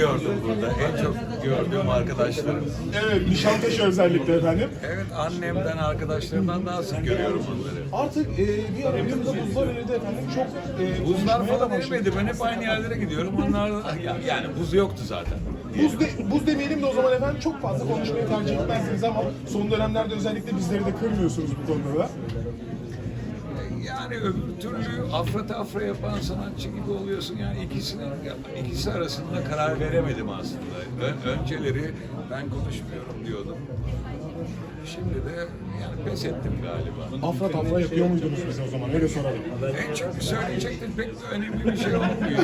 gördüm burada. En çok gördüğüm arkadaşlarım. Evet, Nişantaşı özellikle efendim. Evet annemden, arkadaşlarımdan daha sık görüyorum bunları. Artık e, bir ara yanımda buzlar eridi efendim. Çok e, Buzlar konuşmaya da falan başladı. erimedi. Ben hep aynı yerlere gidiyorum. Onlar da- ya- yani buz yoktu zaten. Buz, de, buz demeyelim de o zaman efendim çok fazla konuşmayı tercih etmezsiniz ama son dönemlerde özellikle bizleri de kırmıyorsunuz bu konuda da. Yani öbür türlü afra tafra yapan sanatçı gibi oluyorsun. Yani ikisinin ikisi arasında karar veremedim aslında. Ön- önceleri ben konuşmuyorum diyordum. Şimdi de yani pes ettim galiba. Afra tafra yapıyor muydunuz bize o zaman? Öyle soralım. En çok söyleyecektim pek de önemli bir şey olmuyor.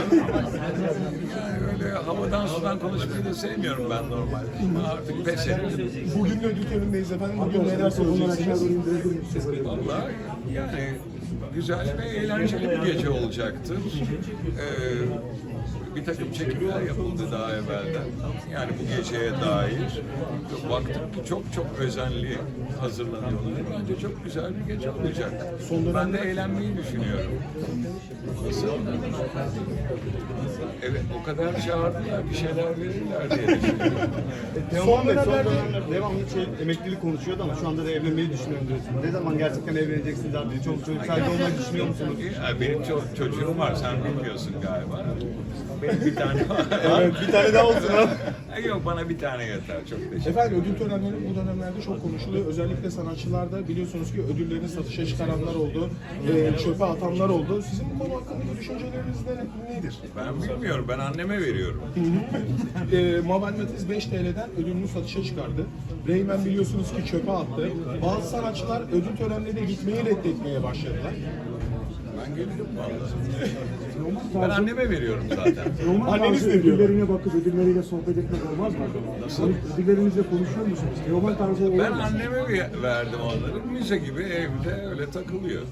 Yani öyle havadan sudan konuşmayı da sevmiyorum ben normalde. Ama artık pes ettim. Bugün ödül törenindeyiz efendim. Bugün neler söyleyeceksiniz? Vallahi yani güzel ve eğlenceli bir gece olacaktı. Ee, bir takım çekimler yapıldı daha evvelden. Yani bu geceye dair. Baktım ki çok çok özenli hazırlanıyorlar. Bence çok güzel bir gece olacak. Ben de eğlenmeyi düşünüyorum. Nasıl? Evet, o kadar çağırdılar, bir şeyler verirler diye düşünüyorum. Teoman Bey son dönemlerde- dönemlerde devamlı şey, emeklilik konuşuyordu ama şu anda da evlenmeyi düşünüyorum diyorsunuz. Ne zaman gerçekten evleneceksiniz abi? Çok çocuk sahibi olmayı düşünüyor musunuz? Ya benim ço- çocuğum var, sen bilmiyorsun galiba. Benim bir tane var. Evet, bir tane daha olsun abi. Ay Yok bana bir tane yeter. Çok teşekkür Efendim ödül törenleri bu dönemlerde çok konuşuluyor. Özellikle sanatçılarda biliyorsunuz ki ödüllerini satışa çıkaranlar oldu, e, çöpe atanlar oldu. Sizin bu konu hakkındaki düşünceleriniz ne, nedir? Ben bilmiyorum. Ben anneme veriyorum. e, Mabel Matiz 5 TL'den ödülünü satışa çıkardı. Reymen biliyorsunuz ki çöpe attı. Bazı sanatçılar ödül törenlerine gitmeyi reddetmeye başladılar. Ben gelirim vallahi. Ben anneme veriyorum zaten. Roman Anneniz tarzı ne diyor? ödülleriyle bakıp ödülleriyle sohbet etmek olmaz mı? Nasıl? Ödüllerinizle konuşuyor musunuz? Roman tarzı olur Ben mu? anneme ver- verdim onları. Müze gibi evde öyle takılıyor.